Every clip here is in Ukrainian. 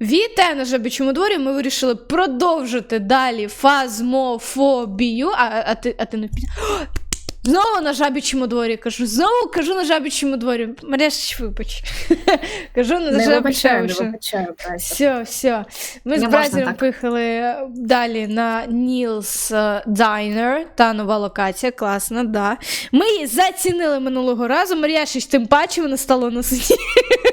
Вітаю на жабічому дворі. Ми вирішили продовжити далі фазмофобію. А, а, ти, а ти не Знову на жабічому дворі кажу. Знову кажу на жабічому дворі. Маряш, вибач. кажу на жабічому дворі. Все, все. Ми з Не можна Бразером поїхали далі на Нілс Дайнер. Та нова локація, класна, да. Ми її зацінили минулого разу. Мар'яшич, тим паче вона стала на суді.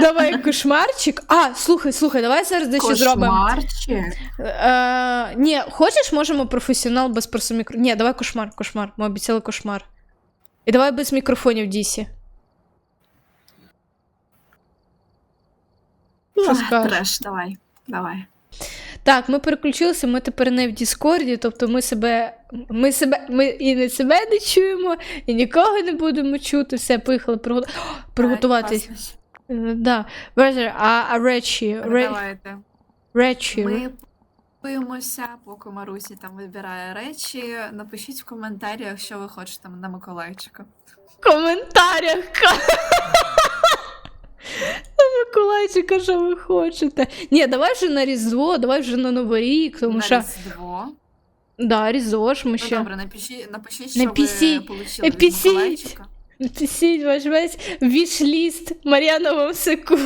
Давай кошмарчик. А, слухай, слухай, давай зараз дещо зробимо. Кошмарчик. Е, ні, хочеш, можемо професіонал без просто мікро. Ні, давай кошмар, кошмар. Ми обіцяли кошмар. І давай без мікрофонів Дісі. Що Ах, скажеш? Треш, давай, давай. Так, ми переключилися, ми тепер не в Діскорді, тобто ми себе. Ми себе. Ми і не себе не чуємо, і нікого не будемо чути. Все, поїхали приготу... приготуватись. Да. Бразер, а, а речі. Ре... Давайте. Речі. Ми пуємося, поки Марусі там вибирає речі. Напишіть в коментарях, що ви хочете на Миколайчика. В коментарях. Миколайчика, що ви хочете. Ні, давай вже на Різдво, давай вже на Новий рік, тому на що. Різдво. Да, Різдво ж ми Ну ще. добре, напишіть, напишіть, що пісіть, ви получили від пісіть. Миколайчика. Пісіть ваш весь віш-ліст Мар'яна вам секу.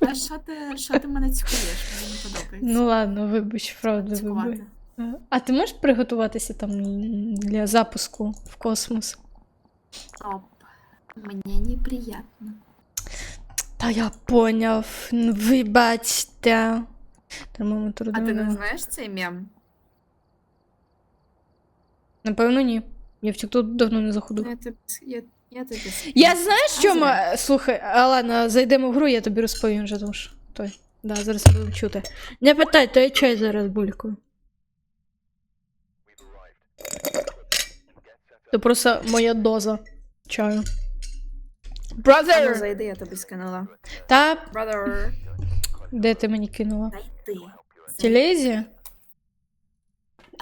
А що ти, що ти мене цькуєш? Мені не подобається. Ну ладно, вибач, правда, вибач. А ти можеш приготуватися там для запуску в космос? Оп. Мені неприємно. Та я поняв. Вибачте. Термометр А ти не знаєш цей мем? Напевно, ні. Я в TikTok давно не заходив. Я тобі, я, я тобі Я знаю, що А, ми. Слухай, а ладно, зайдемо в гру, я тобі розповім вже, тому що той. Да, зараз буду чути. Не питай, то я чай зараз булькаю. Це просто моя доза чаю. Ну, Brother! зайди, я тобі скинула. Та Brother. де ти мені кинула? Зайди. Телезі?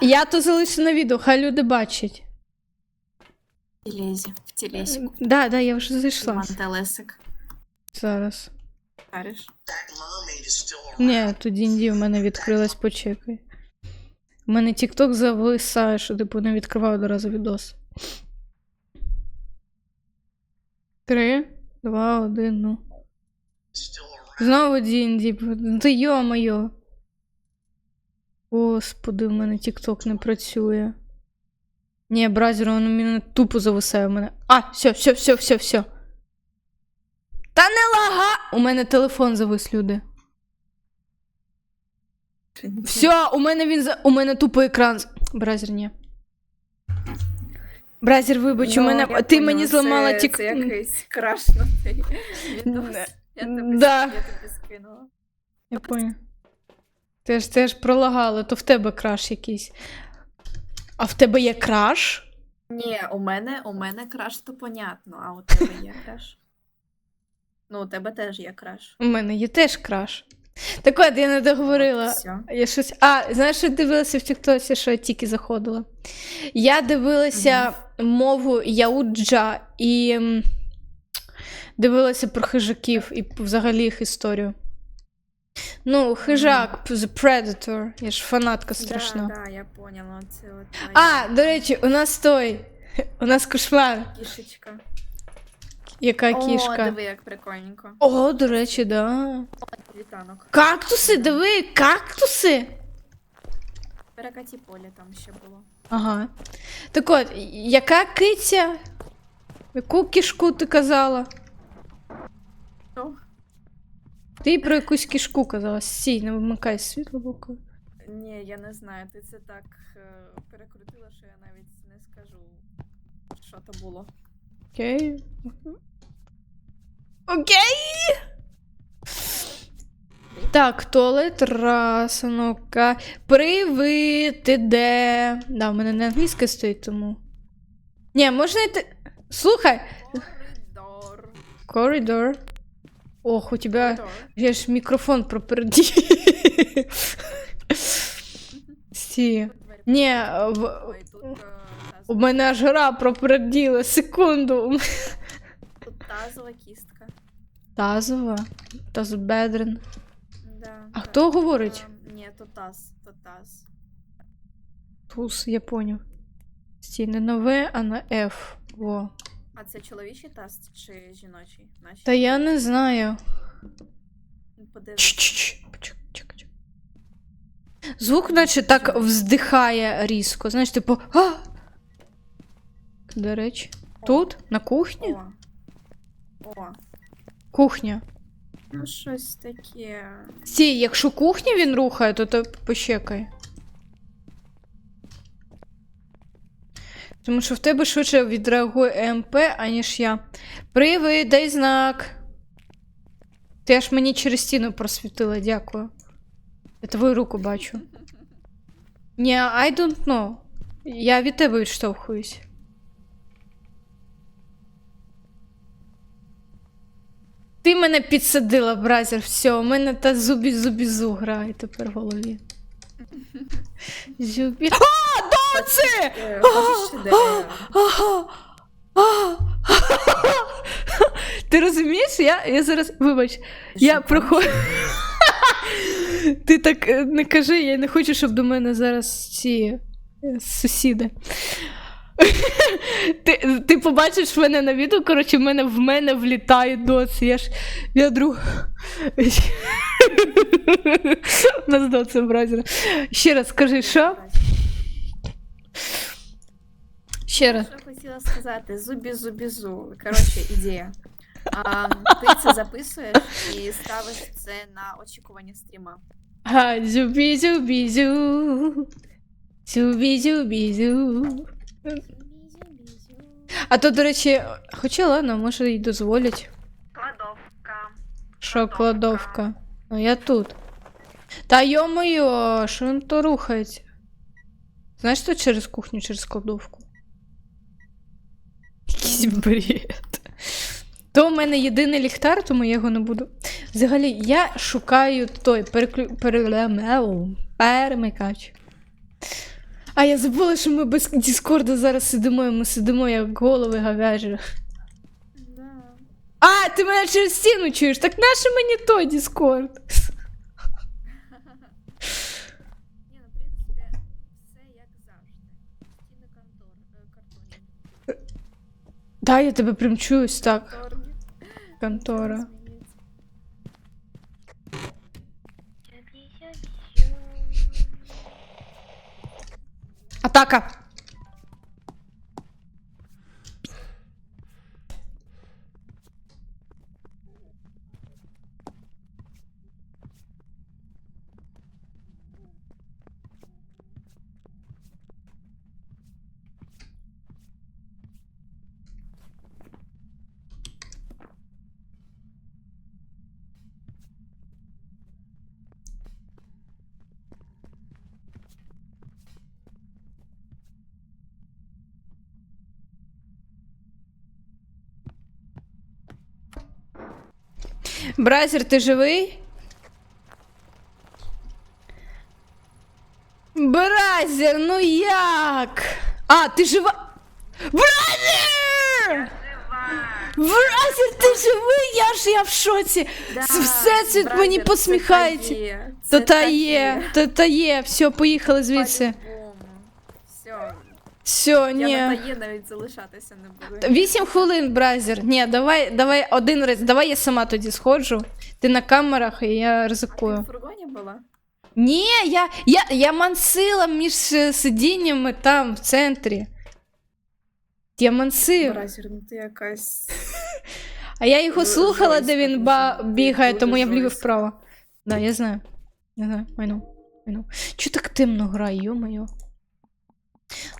Я то залишу на відео, хай люди бачать. В телезі. В телесі. Да, да, я вже зайшла. Мантелесик. Зараз. Шариш? Ні, тут Дінді в мене відкрилась, почекай. У мене TikTok зависає, що типу не відкривав одразу відос. Три, два, один, ну. Знову Дінді. Ти йо-моє. Господи, в мене TikTok не працює. Ні, бразер, воно мене тупо зависає в мене. А, все, все, все, все, все. Та не лага! У мене телефон завис, люди. Все, у мене він за. У мене тупо екран. Бразер, ні. Бразер, вибач, у Ну, мене. Ти мені зламала це- тік. Це якийсь крашнутий відос. Я тобі, Да. я тобі скинула. Я поняла. Ти ж, ти ж пролагала, то в тебе краш якийсь. А в тебе є краш? Ні, у мене, у мене краш, то понятно, а у тебе є краш. Ну, у тебе теж є краш. У мене є теж краш. Так от, я не договорила. Я щось. А, знаєш, що я дивилася в Тіктосі, що я тільки заходила. Я дивилася мову Яуджа і дивилася про хижаків і взагалі їх історію. Ну, хижак, The Predator. Я ж фанатка страшна. Да, да, я поняла. Це от А, до речі, у нас той. У нас кошмар. кішечка. Яка О, кішка. диви, як прикольненько. О, до речі, да. Кактуси, диви, кактуси. Перекаті поле там ще було. Ага. Так от, яка киця? Яку кішку ти казала? Що? Ти про якусь кішку казала. Сій, не вимикай світло боку. Ні, я не знаю. Ти це так е, перекрутила, що я навіть не скажу, що то було. Окей. Окей. Так, туалет раз, ну-ка. Привіт, ти де? Да, в мене не англійська стоїть, тому. Ні, можна йти. Слухай. Коридор. Коридор. Ох, у тебя. Коридор. Я ж мікрофон проперді. Сі. Ні, в... Е, у мене аж гра проперділа. Секунду. Тут Тазова кістка. Тазова. Тазобедрен. Да, А так. хто говорить? Ем, Ні, то таз, то таз. Туз, я поняв. Стій, не нове, а на F. Во. А це чоловічий таз чи жіночий? Наші? Та я не знаю. Ч-ч-ч. Звук, наче так вздихає різко. Знаєш, типу. А! До речі. Тут? На кухні? О. О. Кухня. Ну, щось таке. Стій, якщо кухню він рухає, то то пощекай. Тому що в тебе швидше відреагує ЕМП, аніж я. Привид, дай знак. Ти аж мені через стіну просвітила, дякую. Я твою руку бачу. Ні, I don't know. Я від тебе відштовхуюсь. Ти мене підсадила, бразер, все, у мене та зубі зубі зу грає тепер в голові. Зубі. А, доці! Е! Ти розумієш? Я, я зараз. Вибач, я проходжу. Ти так е, не кажи, я не хочу, щоб до мене зараз ці е, сусіди. Ти, ти побачиш мене на відео, коротше, в мене в мене влітає доці. Я ж я друг. У нас доці бразера. Ще раз скажи, що? Ще раз. Що хотіла сказати? Зубі зубі зу. Коротше, ідея. А, ти це записуєш і ставиш це на очікування стріма. Га, зюбі зюбі А то, до речі, хоча ладно, може й дозволять. Кладовка. Що кладовка? Ну я тут. Та йо-моє, що він то рухається? Знаєш, що через кухню, через кладовку? Якийсь бред. То в мене єдиний ліхтар, тому я його не буду. Взагалі, я шукаю той переклю... перемикач. А я забула, що ми без Діскорда зараз сидимо, і ми сидимо як голови говяжі. Да. А, ти мене через стіну чуєш? Так наше мені той Діскорд? Ні, ну, в принципі, все як завжди. Стіни контор, е, картонні. Да, я тебе прям чуюсь так, Конторні. контора. Ataca! Бразер, ти живий? Бразер, ну як? А, ти жива. Бразер! Бразер, ти живий? Я ж я в шоці. Да, Все це бразер, мені посміхається. це та є, то та є. Все, поїхали звідси. Все, я ні. на тає навіть залишатися не буду. Вісім хвилин, бразер. Ні, давай, давай один раз. Давай я сама тоді сходжу. Ти на камерах, і я А ти в фургоні була? Ні, я, я, я мансила між е, сидіннями там, в центрі. Я мансив. Бразер, ну ти якась. А я його Жо- слухала, де жорстко він ба- бігає, дуже тому я вліво жорстко. вправо. Да, я знаю. Я знаю, I know. I know. Чого так темно грає, йо-моє?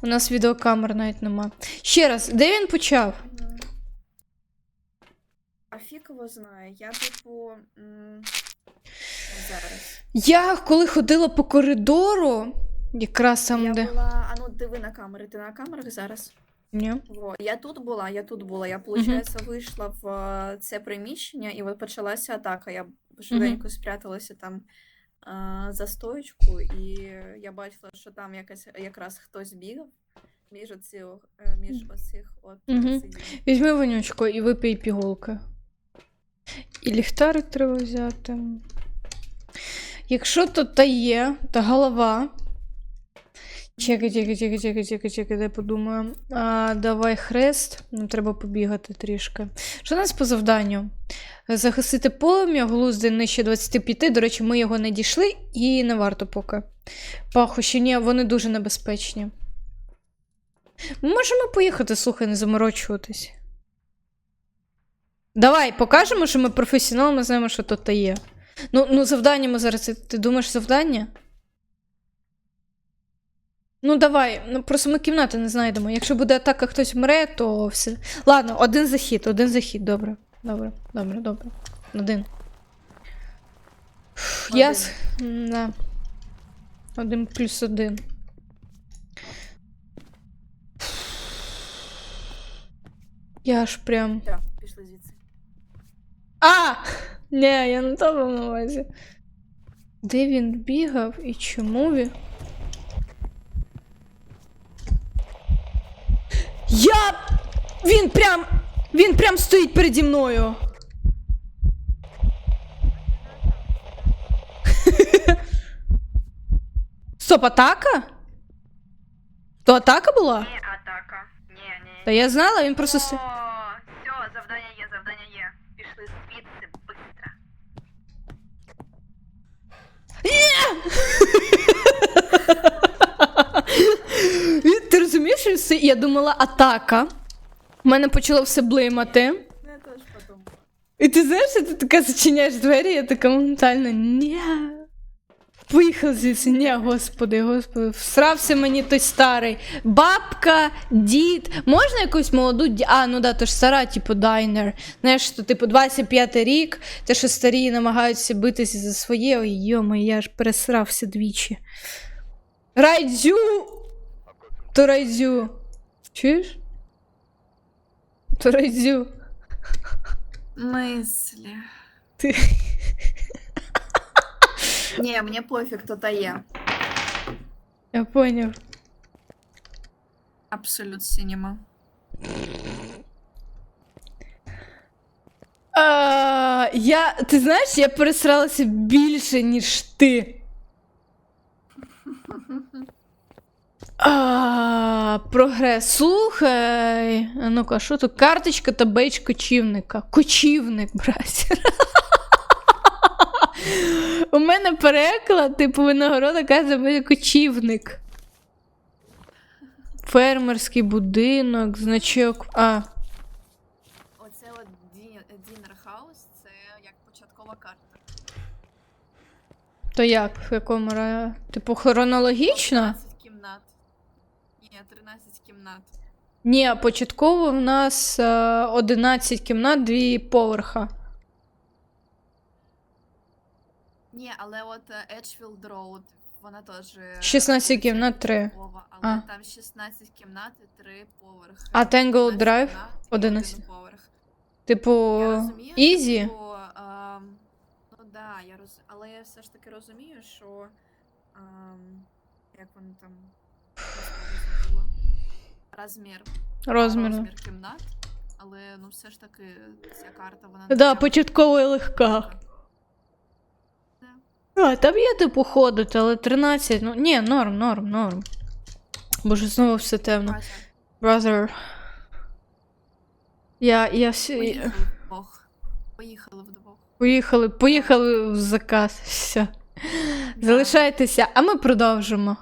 У нас відеокамер навіть нема. Ще раз, де він почав? А його знає. Я типу. м, Зараз. Я коли ходила по коридору, якраз там, Я де. була. А ну диви на камери. Ти на камерах зараз? Ні. Во, я тут була, я тут була. Я, виходить, вийшла в е, це приміщення, і от почалася атака. Я швиденько спряталася там за стоечку, і я бачила, що там якась, якраз хтось бігав. між оцих, е, між оцих от угу. Візьми вонючку і випий пігулки. І ліхтарик треба взяти. Якщо тут та є, та голова. Чекай, чекай, чекай, чекай, чекай, чекай, дай подумаю. А, давай хрест. Нам треба побігати трішки. Що у нас по завданню? Загасити полум'я, глузди нижче 25. До речі, ми його не дійшли і не варто поки. Пахощі, ні, вони дуже небезпечні. Ми можемо поїхати, слухай, не заморочуватись. Давай, покажемо, що ми професіонал, ми знаємо, що тут є. Ну, ну завдання ми зараз. Ти думаєш завдання? Ну, давай. Ну, просто ми кімнати не знайдемо. Якщо буде атака, хтось вмре, то все. Ладно, один захід, один захід, добре. Добре, добре, добре. Один. Фух, Я. М, Да. Один плюс один. Я аж прям. Так, пішли звідси. А! Ні, я не то мав на увазі. Де він бігав і чому він? Я. Він прям. Він прям стоїть переді мною. Стоп, атака? То атака була? Не атака. Ні, ні. Та я знала, він просто. О, сто- все, завдання є, завдання є. Пішли звідси быстро. Розумієш, що я думала атака. У мене почало все блимати. Я теж подумала. І ти знаєш, що ти така зачиняєш двері, я така моментально ні. Поїхав звідси, ні, господи, господи, всрався мені той старий. Бабка, дід, можна якусь молоду ді... А, ну да, то ж стара, типу, дайнер. Знаєш, що, типу, 25 рік, те, що старі намагаються битися за своє, ой, йомо, я ж пересрався двічі. Райдзю! То райдзю. Чуєш? То райдзю. Мислі. Ти... Ні, мені пофіг, хто та є. Я поняв. Абсолют синема. А, я, ти знаєш, я пересралася більше, ніж ти. А, прогрес. Слухай. Ну-ка, що тут? Карточка та бейдж кочівника. Кочівник, браття. У мене переклад, типу, винагорода каже мене кочівник. Фермерський будинок, значок. А, Оце от Дінер Хаус, це як початкова карта. то як? В якому. Типу, хронологічно? 13 кімнат. Ні, 13 кімнат. Ні, початково в нас е, 11 кімнат, 2 поверха. Ні, але от е, Edgefield Road, вона теж. е, 16 кімнат, три. початкова, Але А. там 16 кімнат і 3 поверхи. А Tangle 11 Drive 11. один поверх. Типу, Я розумію, типу, ем, ну да, я роз... але я все ж таки розумію, що ем, як вони там. Розмір, Розмір. розмір кімнат, але ну все ж таки ця карта вона Да, початково і легка. А, там є типу ходити, але 13, ну ні, норм, норм, норм. Боже, знову все темно. Brother. Я, я всі... Поїхали вдвох. Поїхали вдвох. Поїхали, поїхали в заказ. Все. Да. Залишайтеся, а ми продовжимо.